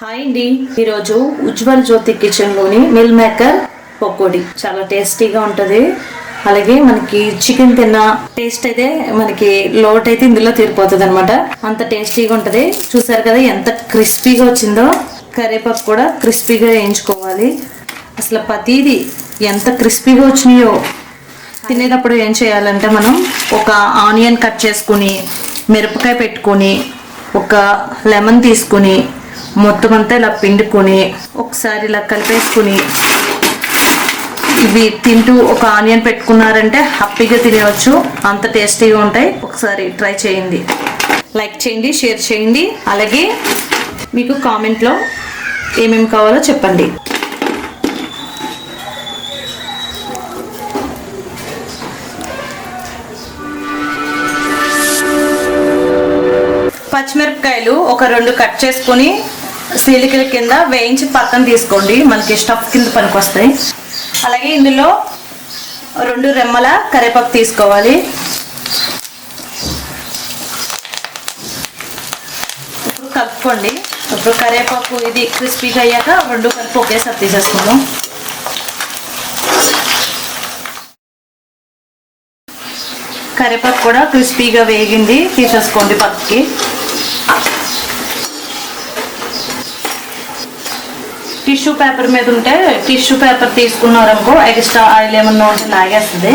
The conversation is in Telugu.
హాయ్ అండి. ఈరోజు ఉజ్వల్ జ్యోతి కిచెన్లోని మిల్ మేకర్ పకోడీ. చాలా టేస్టీగా ఉంటుంది. అలాగే మనకి చికెన్ తిన్న టేస్ట్ అయితే మనకి లోట్ అయితే ఇందులో తీరిపోతుంది అనమాట అంత టేస్టీగా ఉంటుంది. చూసారు కదా ఎంత క్రిస్పీగా వచ్చిందో. కరివేపాకు కూడా క్రిస్పీగా వేయించుకోవాలి. అసలు ప్రతిదీ ఎంత క్రిస్పీగా వచ్చినాయో. తినేటప్పుడు ఏం చేయాలంటే మనం ఒక ఆనియన్ కట్ చేసుకుని మిరపకాయ పెట్టుకొని ఒక లెమన్ తీసుకుని మొత్తం అంతా ఇలా పిండుకొని ఒకసారి ఇలా కలిపేసుకుని ఇవి తింటూ ఒక ఆనియన్ పెట్టుకున్నారంటే హ్యాపీగా తినేవచ్చు అంత టేస్టీగా ఉంటాయి. ఒకసారి ట్రై చేయండి. లైక్ చేయండి షేర్ చేయండి. అలాగే మీకు కామెంట్లో ఏమేమి కావాలో చెప్పండి. పచ్చిమిరపకాయలు ఒక రెండు కట్ చేసుకొని సీలికల కింద వేయించి పక్కన తీసుకోండి. మనకి స్టఫ్ కింద పనికి వస్తాయి అలాగే ఇందులో రెండు రెమ్మల కరివేపాకు తీసుకోవాలి. ఇప్పుడు కలుపుకోండి. ఇప్పుడు కరివేపాకు ఇది క్రిస్పీగా అయ్యాక రెండు కలిపి ఒకేసారి తీసేసుకుందాం. కరివేపాకు కూడా క్రిస్పీగా వేగింది. తీసేసుకోండి పక్కకి. టిష్యూ పేపర్ మీద ఉంటే టిష్యూ పేపర్ తీసుకున్నారనుకో ఎక్స్ట్రా ఆయిల్ ఏమన్నా ఉంటే లాగేస్తుంది.